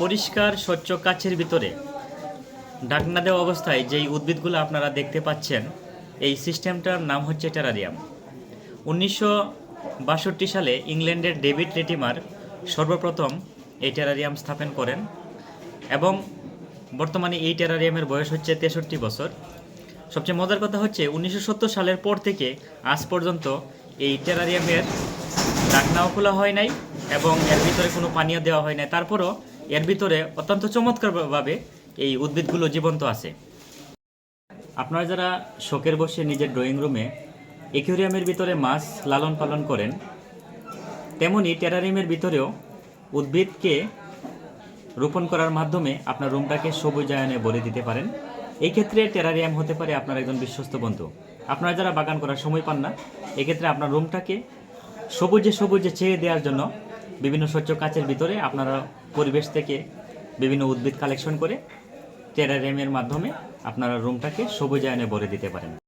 পরিষ্কার, স্বচ্ছ কাচের ভিতরে। ঢাকনা দেওয়া অবস্থায় যেই উদ্ভিদগুলো আপনারা দেখতে পাচ্ছেন, এই সিস্টেমটার নাম হচ্ছে টেরারিয়াম উনিশশো বাষট্টি সালে ইংল্যান্ডের ডেভিড রেটিমার সর্বপ্রথম এই টেরারিয়াম স্থাপন করেন এবং বর্তমানে এই টেরারিয়ামের বয়স হচ্ছে তেষট্টি বছর। সবচেয়ে মজার কথা হচ্ছে উনিশশো সত্তর সালের পর থেকে আজ পর্যন্ত এই টেরারিয়ামের ডাকনাও খোলা হয় নাই এবং এর ভিতরে কোনো পানীয় দেওয়া হয় নাই। তারপরও এর ভিতরে অত্যন্ত চমৎকারভাবে এই উদ্ভিদগুলো জীবন্ত আছে। আপনারা যারা শোকের বসে নিজের ড্রয়িং রুমে একুরিয়ামের ভিতরে মাছ লালন পালন করেন, তেমনি টেরারিয়ামের ভিতরেও উদ্ভিদকে রোপণ করার মাধ্যমে আপনার রুমটাকে সবুজায়নে ভরে দিতে পারেন। এই ক্ষেত্রে টেরারিয়াম হতে পারে আপনার একজন বিশ্বস্ত বন্ধু। আপনারা যারা বাগান করার সময় পান না, এক্ষেত্রে আপনার রুমটাকে সবুজে সবুজে ছেয়ে দেওয়ার জন্য বিভিন্ন স্বচ্ছ কাচের ভিতরে আপনারা পরিবেশ থেকে বিভিন্ন উদ্ভিদ কালেকশন করে টেরারিয়ামের মাধ্যমে আপনারা রুমটাকে সবুজায়নে ভরে দিতে পারেন।